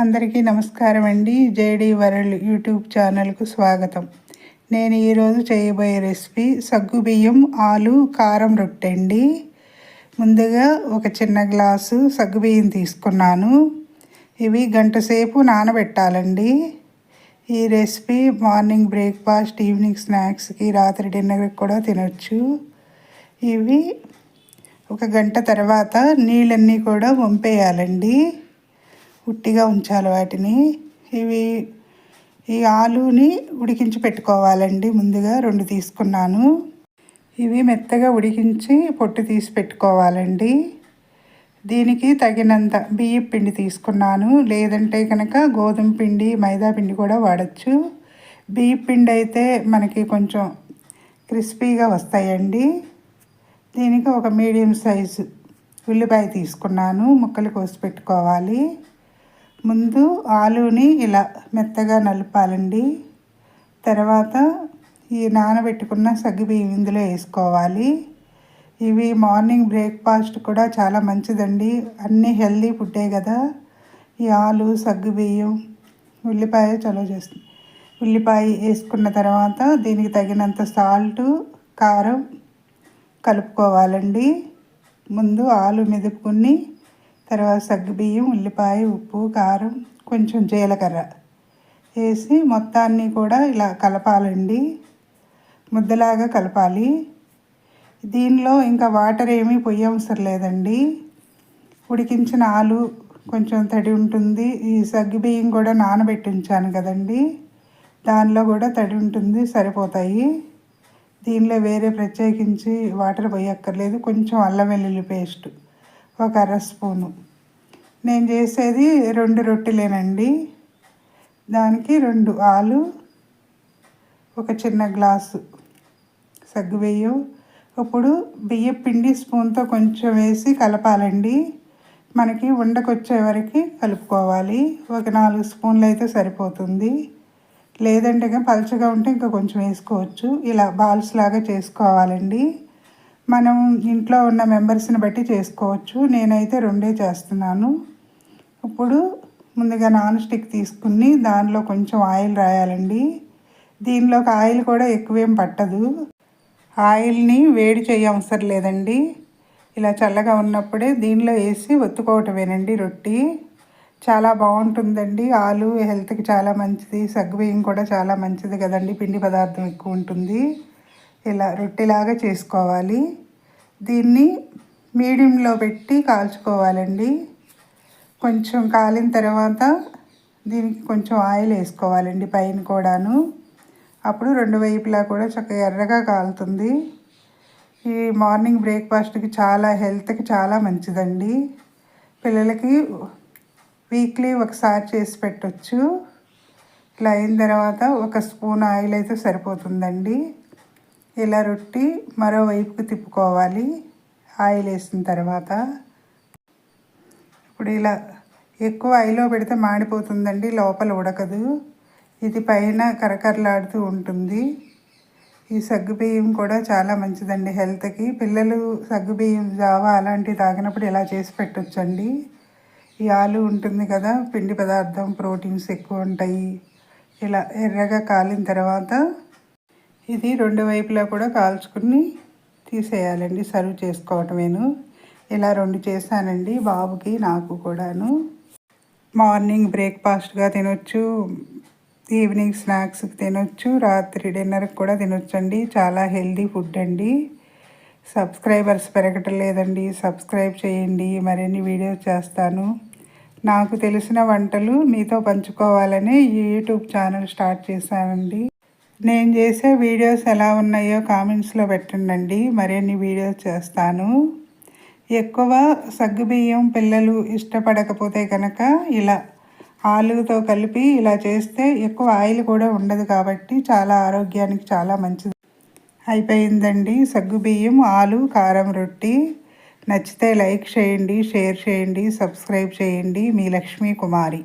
అందరికీ నమస్కారం అండి. జేడీ వరల్డ్ యూట్యూబ్ ఛానల్కు స్వాగతం. నేను ఈరోజు చేయబోయే రెసిపీ సగ్గుబియ్యం ఆలు కారం రొట్టె అండి. ముందుగా ఒక చిన్న గ్లాసు సగ్గుబియ్యం తీసుకున్నాను. ఇవి గంట సేపు నానబెట్టాలండి. ఈ రెసిపీ మార్నింగ్ బ్రేక్ఫాస్ట్ ఈవినింగ్ స్నాక్స్కి రాత్రి డిన్నర్కి కూడా తినొచ్చు. ఇవి ఒక గంట తర్వాత నీళ్ళన్నీ కూడా వంపేయాలండి. ఉట్టిగా ఉంచాలి వాటిని. ఇవి ఈ ఆలుని ఉడికించి పెట్టుకోవాలండి. ముందుగా రెండు తీసుకున్నాను. ఇవి మెత్తగా ఉడికించి పొట్టు తీసి పెట్టుకోవాలండి. దీనికి తగినంత బియ్యం పిండి తీసుకున్నాను. లేదంటే కనుక గోధుమ పిండి మైదా పిండి కూడా వాడచ్చు. బియ్యం పిండి అయితే మనకి కొంచెం క్రిస్పీగా వస్తాయండి. దీనికి ఒక మీడియం సైజు ఉల్లిపాయ తీసుకున్నాను. ముక్కలు కోసి పెట్టుకోవాలి. ముందు ఆలుని ఇలా మెత్తగా నలపాలండి. తర్వాత ఈ నానబెట్టుకున్న సగ్గుబియ్యం ఇందులో వేసుకోవాలి. ఇవి మార్నింగ్ బ్రేక్ఫాస్ట్ కూడా చాలా మంచిదండి. అన్నీ హెల్దీ ఫుడ్డే కదా. ఈ ఆలు సగ్గుబియ్యం ఉల్లిపాయ చలో చేస్తుంది. ఉల్లిపాయ వేసుకున్న తర్వాత దీనికి తగినంత సాల్టు కారం కలుపుకోవాలండి. ముందు ఆలు మెదుపుకుని తర్వాత సగ్గుబియ్యం ఉల్లిపాయ ఉప్పు కారం కొంచెం జీలకర్ర వేసి మొత్తాన్ని కూడా ఇలా కలపాలండి. ముద్దలాగా కలపాలి. దీనిలో ఇంకా వాటర్ ఏమీ పొయ్యవసరం లేదండి. ఉడికించిన ఆలు కొంచెం తడి ఉంటుంది. ఈ సగ్గుబియ్యం కూడా నానబెట్టి ఉంచాను కదండి. దానిలో కూడా తడి ఉంటుంది సరిపోతాయి. దీనిలో వేరే ప్రత్యేకించి వాటర్ పోయక్కర్లేదు. కొంచెం అల్లం వెల్లుల్లి పేస్ట్. ఒక అర స్పూను. నేను చేసేది రెండు రొట్టెలేనండి. దానికి రెండు ఆలు ఒక చిన్న గ్లాసు సగ్గుబియ్యం ఇప్పుడు బియ్య పిండి స్పూన్తో కొంచెం వేసి కలపాలండి. మనకి ఉండకొచ్చే వరకు కలుపుకోవాలి. ఒక నాలుగు స్పూన్లు అయితే సరిపోతుంది. లేదంటే పలచగా ఉంటే ఇంకా కొంచెం వేసుకోవచ్చు. ఇలా బాల్స్ లాగా చేసుకోవాలండి. మనం ఇంట్లో ఉన్న మెంబర్స్ని బట్టి చేసుకోవచ్చు. నేనైతే రెండే చేస్తున్నాను. ఇప్పుడు ముందుగా నాన్ స్టిక్ తీసుకుని దానిలో కొంచెం ఆయిల్ రాయాలండి. దీనిలోకి ఆయిల్ కూడా ఎక్కువేం పట్టదు. ఆయిల్ని వేడి చేయవసరం లేదండి. ఇలా చల్లగా ఉన్నప్పుడే దీనిలో వేసి ఒత్తుకోవటమేనండి రొట్టి. చాలా బాగుంటుందండి. ఆలు హెల్త్కి చాలా మంచిది. సగ్గుబియ్యం కూడా చాలా మంచిది కదండి. పిండి పదార్థం ఎక్కువ ఉంటుంది. ఇలా రొట్టెలాగా చేసుకోవాలి. దీన్ని మీడియంలో పెట్టి కాల్చుకోవాలండి. కొంచెం కాలిన తర్వాత దీనికి కొంచెం ఆయిల్ వేసుకోవాలండి పైన కూడాను. అప్పుడు రెండు వైపులా కూడా చక్కగా ఎర్రగా కాలుతుంది. ఈ మార్నింగ్ బ్రేక్ఫాస్ట్కి చాలా హెల్త్కి చాలా మంచిదండి. పిల్లలకి వీక్లీ ఒకసారి చేసి పెట్టచ్చు. ఇట్లా అయిన తర్వాత ఒక స్పూన్ ఆయిల్ అయితే సరిపోతుందండి. ఇలా రొట్టి మరోవైపుకి తిప్పుకోవాలి. ఆయిల్ వేసిన తర్వాత ఇప్పుడు ఇలా ఎక్కువ ఆయిల్లో పెడితే మాడిపోతుందండి లోపల ఉడకదు. ఇది పైన కరకరలాడుతూ ఉంటుంది. ఈ సగ్గుబియ్యం కూడా చాలా మంచిదండి హెల్త్కి. పిల్లలు సగ్గుబియ్యం జావా అలాంటివి తాగినప్పుడు ఇలా చేసి పెట్టొచ్చండి. ఈ ఆలు ఉంటుంది కదా పిండి పదార్థం ప్రోటీన్స్ ఎక్కువ ఉంటాయి. ఇలా ఎర్రగా కాలిన తర్వాత ఇది రెండు వైపులా కూడా కాల్చుకుని తీసేయాలండి సర్వ్ చేసుకోవటమేను. ఇలా రెండు చేశానండి బాబుకి నాకు కూడాను. మార్నింగ్ బ్రేక్ఫాస్ట్గా తినొచ్చు ఈవినింగ్ స్నాక్స్కి తినొచ్చు రాత్రి డిన్నర్కి కూడా తినొచ్చండి. చాలా హెల్దీ ఫుడ్ అండి. సబ్స్క్రైబర్స్ పెరగటం లేదండి సబ్స్క్రైబ్ చేయండి మరిన్ని వీడియోస్ చేస్తాను. నాకు తెలిసిన వంటలు మీతో పంచుకోవాలని యూట్యూబ్ ఛానల్ స్టార్ట్ చేశానండి. నేను చేసే వీడియోస్ ఎలా ఉన్నాయో కామెంట్స్లో పెట్టండి మరిన్ని వీడియోస్ చేస్తాను. ఎక్కువ సగ్గుబియ్యం పిల్లలు ఇష్టపడకపోతే కనుక ఇలా ఆలుతో కలిపి ఇలా చేస్తే ఎక్కువ ఆయిల్ కూడా ఉండదు కాబట్టి చాలా ఆరోగ్యానికి చాలా మంచిది. అయిపోయిందండి. సగ్గుబియ్యం ఆలు కారం రొట్టి. నచ్చితే లైక్ చేయండి షేర్ చేయండి సబ్స్క్రైబ్ చేయండి. మీ లక్ష్మీ కుమారి.